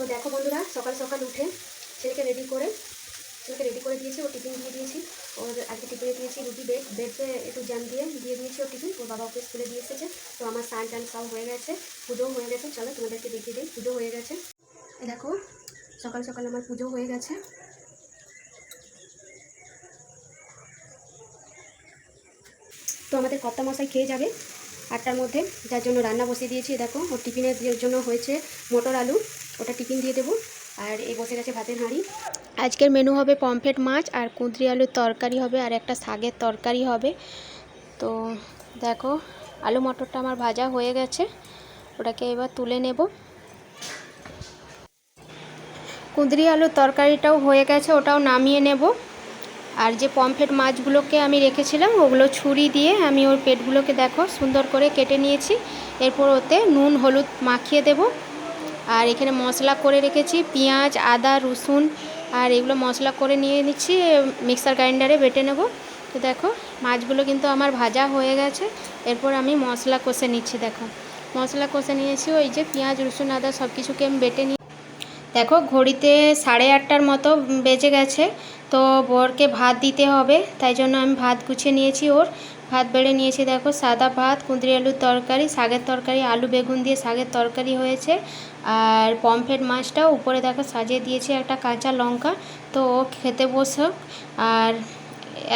তো দেখো বন্ধুরা, সকাল সকাল উঠে ছেলেকে রেডি করে, ছেলেকে রেডি করে দিয়েছি, ও টিফিন দিয়ে দিয়েছি। ওর আজকে টিফিনে দিয়েছি রুটি বেড বেডে একটু জ্যাম দিয়ে দিয়ে দিয়েছি ওর টিফিন ওর বাবা ওকে স্কুলে দিয়ে এসেছে। তো আমার স্নান টান সব হয়ে গেছে, পুজোও হয়ে গেছে। চলো তোমাদেরকে দেখিয়ে দিই, পুজো হয়ে গেছে। দেখো, সকাল সকাল আমার পুজো হয়ে গেছে। তো আমাদের কর্তা মশাই খেয়ে যাবে। আটটার মধ্যে, যার জন্য রান্না বসিয়ে দিয়েছি। দেখো, ওর টিফিনের জন্য হয়েছে মটর আলু, ওটা টিফিন দিয়ে দেবো। আর এই বসে গেছে ভাতের হাঁড়ি। আজকের মেনু হবে পমফ্রেট মাছ, আর কুঁদরি আলুর তরকারি হবে, আর একটা শাকের তরকারি হবে। তো দেখো, আলু মটরটা আমার ভাজা হয়ে গেছে। ওটাকে এবার তুলে নেব। কুঁদরি আলুর তরকারিটাও হয়ে গেছে, ওটাও নামিয়ে নেব। আর যে পমফ্রেট মাছগুলোকে আমি রেখেছিলাম, ওগুলো ছুরি দিয়ে আমি ওর পেটগুলোকে দেখো সুন্দর করে কেটে নিয়েছি। এরপর ওতে নুন, হলুদ মাখিয়ে দেব। আর এখানে মশলা করে রেখেছি, পেঁয়াজ, আদা, রসুন, আর এগুলো মশলা করে নিয়ে নিচ্ছি, মিক্সার গ্রাইন্ডারে বেটে নেব। তো দেখো, মাছগুলো কিন্তু আমার ভাজা হয়ে গেছে। এরপর আমি মশলা কষে নিচ্ছি, দেখো। মশলা কষে নিয়েছি, ওই যে পেঁয়াজ, রসুন, আদা সব কিছুকে আমি বেটে নিই দেখো, ঘড়িতে সাড়ে আটটার মতো বেজে গেছে। তো বরকে ভাত দিতে হবে তাই জন্য আমি ভাত গুছিয়ে নিয়েছি ওর। ভাত বেড়ে নিয়েছি দেখো সাদা ভাত কুঁদরি আলুর তরকারি শাকের তরকারি আলু বেগুন দিয়ে শাকের তরকারি হয়েছে। আর পমফ্রেট মাছটাও উপরে দেখো সাজিয়ে দিয়েছি একটা কাঁচা লঙ্কা তো ও খেতে বসুক। আর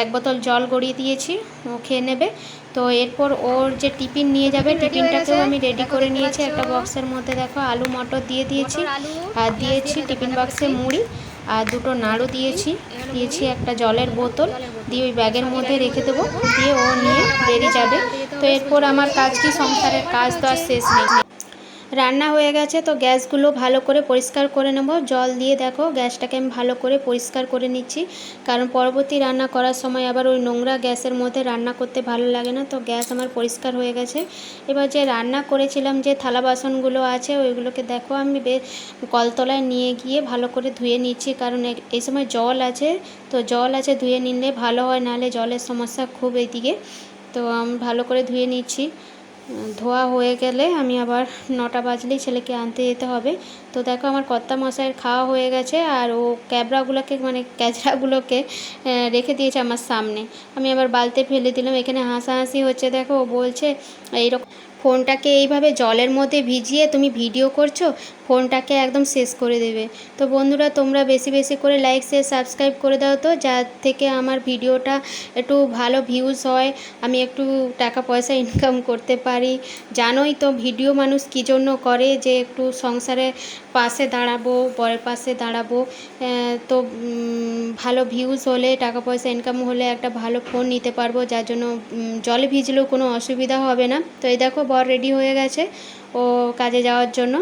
এক বোতল জল গড়িয়ে দিয়েছি ও খেয়ে নেবে। তো এরপর ওর যে টিফিন নিয়ে যাবে টিফিনটাকেও আমি রেডি করে নিয়েছি। একটা বক্সের মধ্যে দেখো আলু মটর দিয়ে দিয়েছি। আর দিয়েছি টিফিন বক্সে মুড়ি। আর দুটো নাড়ু দিয়েছি। দিয়েছি একটা জলের বোতল। দিয়ে ওই ব্যাগের মধ্যে রেখে দেবো। দিয়ে ও নিয়ে বেরিয়ে যাবে। তো এরপর আমার কাজ কি? সংসারের কাজ তো আর শেষ নেই। রান্না হয়ে গেছে, তো গ্যাসগুলো ভালো করে পরিষ্কার করে নেব। জল দিয়ে দেখো, গ্যাসটাকে আমি ভালো করে পরিষ্কার করে নিচ্ছি। কারণ পরবর্তী রান্না করার সময় আবার ওই নোংরা গ্যাসের মধ্যে রান্না করতে ভালো লাগে না, তো গ্যাস আমার পরিষ্কার হয়ে গেছে। এবার যে রান্না করেছিলাম, যে থালা বাসনগুলো আছে, ওইগুলোকে দেখো আমি কলতলায় নিয়ে গিয়ে ভালো করে ধুয়ে নিচ্ছি। কারণ এই সময় জল আছে, তো জল আছে ধুয়ে নিলে ভালো হয়, নাহলে জলের সমস্যা খুব এইদিকে তো আমি ভালো করে ধুয়ে নিচ্ছি। ধোয়া হয়ে গেলে আমি আবার নটা বাজলেই ছেলেকে আনতে যেতে হবে। তো দেখো আমার কর্তা মশাইয়ের খাওয়া হয়ে গেছে আর ও ক্যাবরাগুলোকে মানে ক্যাচরাগুলোকে রেখে দিয়েছে আমার সামনে। আমি আবার বালতে ফেলে দিলাম, এখানে হাসাহাসি হচ্ছে। দেখো ও বলছে, এইরকম ফোনটাকে এইভাবে জলের মধ্যে ভিজিয়ে তুমি ভিডিও করছ, ফোনটাকে একদম শেষ করে দেবে। তো বন্ধুরা, তোমরা বেশি বেশি করে লাইক শেয়ার সাবস্ক্রাইব করে দাও তো যার থেকে আমার ভিডিওটা একটু ভালো ভিউজ হয়, আমি একটু টাকা পয়সা ইনকাম করতে পারি। জানোই তো ভিডিও মানুষ কী জন্য করে, যে একটু সংসারে পাশে দাঁড়াবো, বরের পাশে দাঁড়াবো। তো ভালো ভিউজ হলে, টাকা পয়সা ইনকাম হলে একটা ভালো ফোন নিতে পারব, যার জন্য জলে ভিজলেও কোনো অসুবিধা হবে না। তো এই দেখো বর রেডি হয়ে গেছে ও কাজে যাওয়ার জন্য।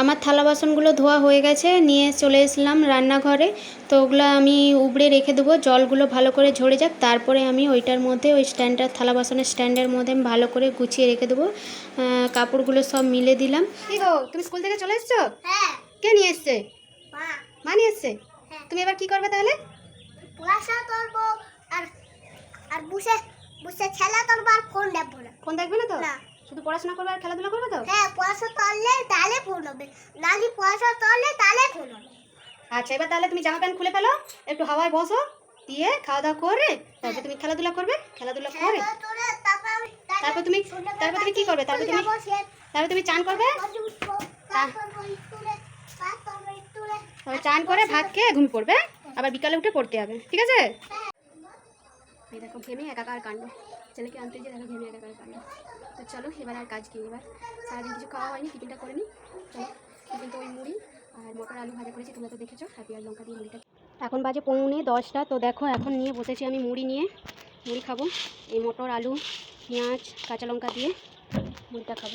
আমার থালা বাসনগুলো ধোয়া হয়ে গেছে নিয়ে চলে এসলাম রান্নাঘরে। তো ওগুলো আমি উবড়ে রেখে দেবো জলগুলো ভালো করে ঝরে যাক তারপরে আমি ওইটার মধ্যে ওই স্ট্যান্ডটার থালা বাসনের স্ট্যান্ডের মধ্যে আমি ভালো করে গুছিয়ে রেখে দেবো। কাপড়গুলো সব মিলে দিলাম। তুমি স্কুল থেকে চলে এসছো? হ্যাঁ। কে নিয়ে এসছে? মা। নিয়ে এসছে? হ্যাঁ। তুমি এবার কি করবে তাহলে? পড়াশোনা করব আর আর বসে বসে খেলা করব আর ফোন দেখব না। ফোন দেখবে না তো? না। শুধু পড়াশোনা করবে আর খেলাধুলা করবে তো? হ্যাঁ পড়াশোনা করলে তাহলে ফোন হবে। নালি পড়াশোনা করলে তাহলে ফোন হবে। আচ্ছা এবার তাহলে তুমি জামা প্যান্ট খুলে ফেলো একটু হাওয়ায় বসো দিয়ে খাওয়া দাওয়া করে তারপর তুমি খেলাধুলা করবে খেলাধুলা করে তারপর তুমি তারপর তুমি কি করবে? তারপর তুমি তারপর তুমি চান করবে? চান করে ভাত খেয়ে ঘুমিয়ে পড়বে আবার বিকালে উঠে পড়তে হবে ঠিক আছে? এই দেখো ঘেমে একাকার কাণ্ড। ছেলেকে আনতে গিয়ে দেখো ঘেমে একাকার কাণ্ড তো চলো, এবার আর কাজ কি? এবার সারাদিন কিছু খাওয়া হয়নি, টিফিনটা করে নিই চলো, টিফিন তো ওই মুড়ি আর মটর আলু ভাজা করেছি, তোমরা তো দেখেছ, আর লঙ্কা দিয়ে মুড়িটা। এখন বাজে পৌনে দশটা, তো দেখো এখন নিয়ে বসেছি আমি মুড়ি নিয়ে। মুড়ি খাব, এই মটর আলু, পেঁয়াজ, কাঁচা লঙ্কা দিয়ে মুড়িটা খাব।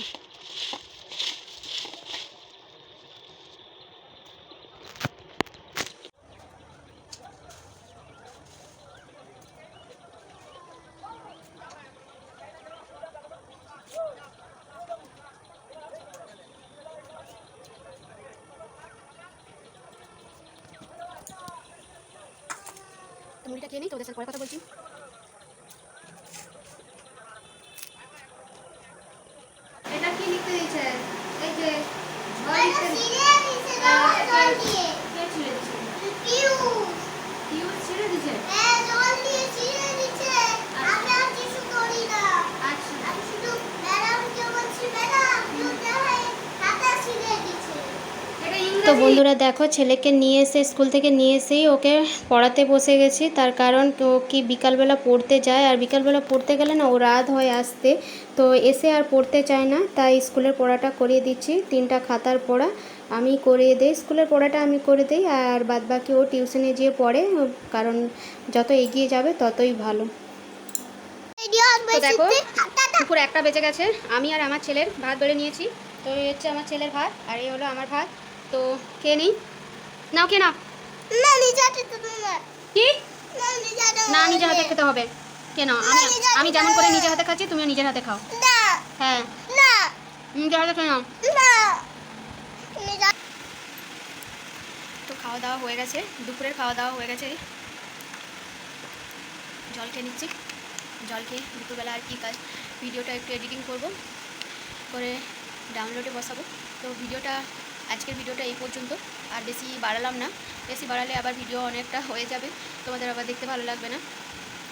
মুড়িটা খেয়ে নিই তোদের সাথে পরে কথা বলছি এটা কি লিখতে দিয়েছে এই যে ঝড় লিখতে সিরিয়াল তো বন্ধুরা দেখো, ছেলেকে নিয়ে এসে, স্কুল থেকে নিয়ে এসেই ওকে পড়াতে বসে গেছি। তার কারণ ও কি বিকালবেলা পড়তে যায়, আর বিকালবেলা পড়তে গেলে না ও রাত হয় আসতে। তো এসে আর পড়তে চায় না, তাই স্কুলের পড়াটা করিয়ে দিচ্ছি, তিনটা খাতার পড়া আমি করিয়ে দিই। স্কুলের পড়াটা আমি করে দিই, আর বাদবাকি ও টিউশনে যেয়ে পড়ে কারণ যত এগিয়ে যাবে ততই ভালো। দেখো, দুপুর একটা বেজে গেছে। আমি আর আমার ছেলের ভাত বেড়ে নিয়েছি। তো এই হচ্ছে আমার ছেলের ভাত, আর এই হলো আমার ভাত। তো খেয়ে নিই নাও খেয়ে নাও। তুমি কি? না নিজের হাতে খেতে হবে। কেন আমি আমি যেমন করে নিজের হাতে খাচ্ছি তুমিও নিজের হাতে খাও। হ্যাঁ। নিজের হাতে খেয়ে নাও। তো খাওয়া দাওয়া হয়ে গেছে। দুপুরের খাওয়া দাওয়া হয়ে গেছে। জল খেয়ে নিচ্ছি। জল খেয়ে দুপুরবেলা আর কি কাজ। ভিডিওটা একটু এডিটিং করব। করে ডাউনলোডে বসাবো। তো ভিডিওটা আজকের ভিডিওটা এই পর্যন্ত। আর বেশি বাড়ালাম না। বেশি বাড়ালে আবার ভিডিও অনেকটা হয়ে যাবে। তোমাদের আবার দেখতে ভালো লাগবে না।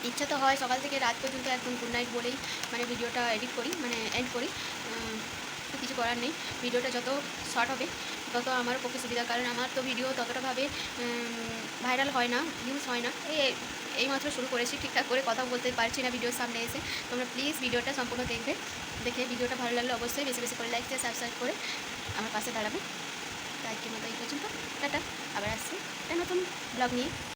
ইচ্ছা তো হয় সকাল থেকে রাত পর্যন্ত একদম গুড নাইট বলেই মানে ভিডিওটা এডিট করি মানে এন্ড করি। তো কিছু করার নেই। ভিডিওটা যত শর্ট হবে, তত আমার পক্ষে সুবিধা। কারণ আমার তো ভিডিও ততটাভাবে ভাইরাল হয় না ভিউজ হয় না। এই এই মাত্র শুরু করেছি, ঠিকঠাক করে কথা বলতে পারছি না ভিডিওর সামনে এসে। তোমরা প্লিজ ভিডিওটা সম্পূর্ণ দেখবে। দেখে ভিডিওটা ভালো লাগলে অবশ্যই বেশি বেশি করে লাইক দিয়ে সাবস্ক্রাইব করে আমার পাশে দাঁড়াবে। তো আজকের মতো এই পর্যন্ত। টাটা আবার আসছি একটা নতুন ব্লগ নিয়ে।